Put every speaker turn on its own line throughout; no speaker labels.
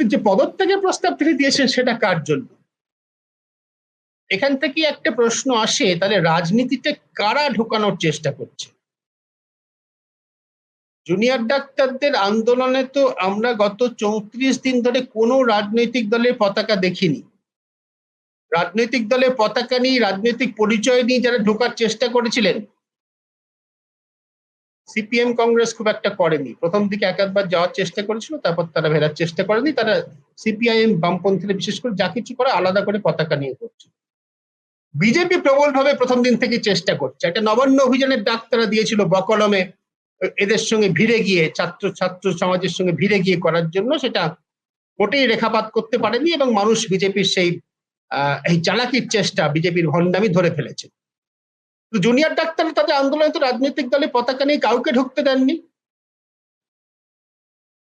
যে পদত্যাগের প্রস্তাব তিনি দিয়েছেন সেটা কার জন্য? এখান থেকে একটা প্রশ্ন আসে, তাহলে রাজনীতিতে কারা ঢোকানোর চেষ্টা করছে? জুনিয়র ডাক্তারদের আন্দোলনে তো আমরা গত চৌত্রিশ দিন ধরে কোনো রাজনৈতিক দলের পতাকা দেখিনি। রাজনৈতিক দলের পতাকা নিয়ে রাজনৈতিক পরিচয় নিয়ে যারা ঢোকার চেষ্টা করেছিলেন সিপিএম কংগ্রেস খুব একটা করেনি। প্রথম দিকে এক একবার যাওয়ার চেষ্টা করেছিল, তারপর তারা ফেরার চেষ্টা করেনি। তারা সিপিআইএম বামপন্থীরা বিশেষ করে যা কিছু করে আলাদা করে পতাকা নিয়ে করছে। বিজেপি প্রবলভাবে প্রথম দিন থেকে চেষ্টা করছে। একটা নবান্ন অভিযানের ডাক তারা দিয়েছিল বকলমে, এদের সঙ্গে ভিড়ে গিয়ে, ছাত্র ছাত্র সমাজের সঙ্গে ভিড়ে গিয়ে করার জন্য। সেটা মোটেই রেখাপাত করতে পারেনি এবং মানুষ বিজেপির সেই এই চালাকির চেষ্টা বিজেপির ভণ্ডামি ধরে ফেলেছে। জুনিয়র ডাক্তার তাদের আন্দোলনে তো রাজনৈতিক দলে পতাকা নিয়ে কাউকে ঢুকতে দেননি।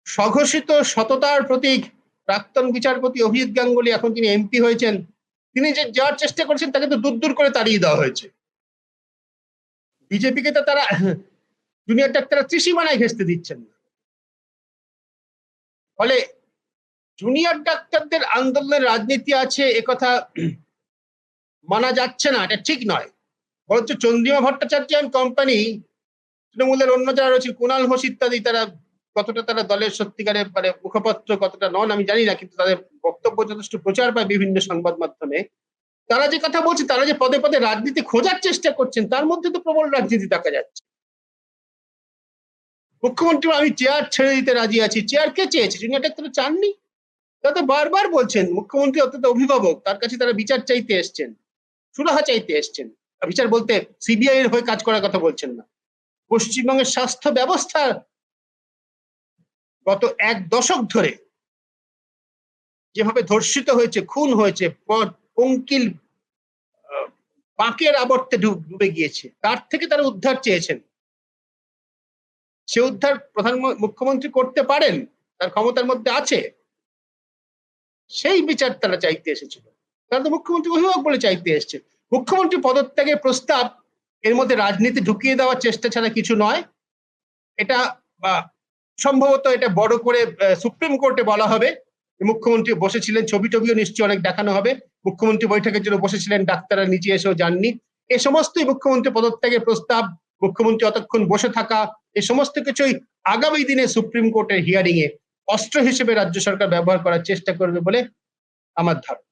স্বঘোষিত সততার প্রতীক প্রাক্তন বিচারপতি অভিজিৎ গাঙ্গুলি এখন তিনি এমপি হয়েছেন, তিনি যে যাওয়ার চেষ্টা করেছেন তাকে তো দূর দূর করে তাড়িয়ে দেওয়া হয়েছে। বিজেপিকে তো তারা জুনিয়র ডাক্তাররা ত্রিসীমানায় ঘেঁচতে দিচ্ছেন না। ফলে জুনিয়র ডাক্তারদের আন্দোলনের রাজনীতি আছে, একথা মানা যাচ্ছে না, এটা ঠিক নয়। বরঞ্চ চন্দ্রিমা ভট্টাচার্য অ্যান্ড কোম্পানি তৃণমূলের অন্য যারা রয়েছে কুণাল ঘোষ ইত্যাদি, তারা কতটা তারা দলের সত্যিকারের মানে মুখপত্র, কতটা নন, আমি জানি না, কিন্তু তাদের বক্তব্য যথেষ্ট প্রচার পায় বিভিন্ন সংবাদ মাধ্যমে। তারা যে কথা বলছে, তারা যে পদে পদে রাজনীতি খোঁজার চেষ্টা করছেন, তার মধ্যে তো প্রবল রাজনীতি দেখা যাচ্ছে। মুখ্যমন্ত্রী আমি চেয়ার ছেড়ে দিতে রাজি আছি। চেয়ার কে চেয়েছে? জুনিয়র ডাক্তার চাননি। তারা তো বারবার বলছেন, মুখ্যমন্ত্রী অত্যন্ত অভিভাবক, তার কাছে তারা বিচার চাইতে এসছেন, সুরাহা চাইতে এসছেন। বিচার বলতে সিবিআই এর হয়ে কাজ করার কথা বলছেন না। পশ্চিমবঙ্গের স্বাস্থ্য ব্যবস্থা গত এক দশক ধরে যেভাবে ধর্ষিত হয়েছে খুন হয়েছে আহ, বাঁকের আবর্তে ডুবে গিয়েছে তার থেকে তারা উদ্ধার চেয়েছেন। সে উদ্ধার প্রধান মুখ্যমন্ত্রী করতে পারেন তার ক্ষমতার মধ্যে আছে। সেই বিচার তারা চাইতে এসেছিল। তারা তো মুখ্যমন্ত্রী অভিভাবক বলে চাইতে এসছে। মুখ্যমন্ত্রী পদত্যাগের প্রস্তাব এর মধ্যে রাজনীতি ঢুকিয়ে দেওয়ার চেষ্টা ছাড়া কিছু নয়। এটা সম্ভবত এটা বড় করে সুপ্রিম কোর্টে বলা হবে। মুখ্যমন্ত্রী বসেছিলেন, ছবি টবিও নিশ্চয়ই অনেক দেখানো হবে। মুখ্যমন্ত্রী বৈঠকের জন্য বসেছিলেন, ডাক্তাররা নিচে এসেও যাননি। এ সমস্তই মুখ্যমন্ত্রী পদত্যাগের প্রস্তাব। মুখ্যমন্ত্রী অতক্ষণ বসে থাকা, এ সমস্ত কিছুই আগামী দিনে সুপ্রিম কোর্টের হিয়ারিং এ অস্ত্র হিসেবে রাজ্য সরকার ব্যবহার করার চেষ্টা করবে বলে আমার ধারণা।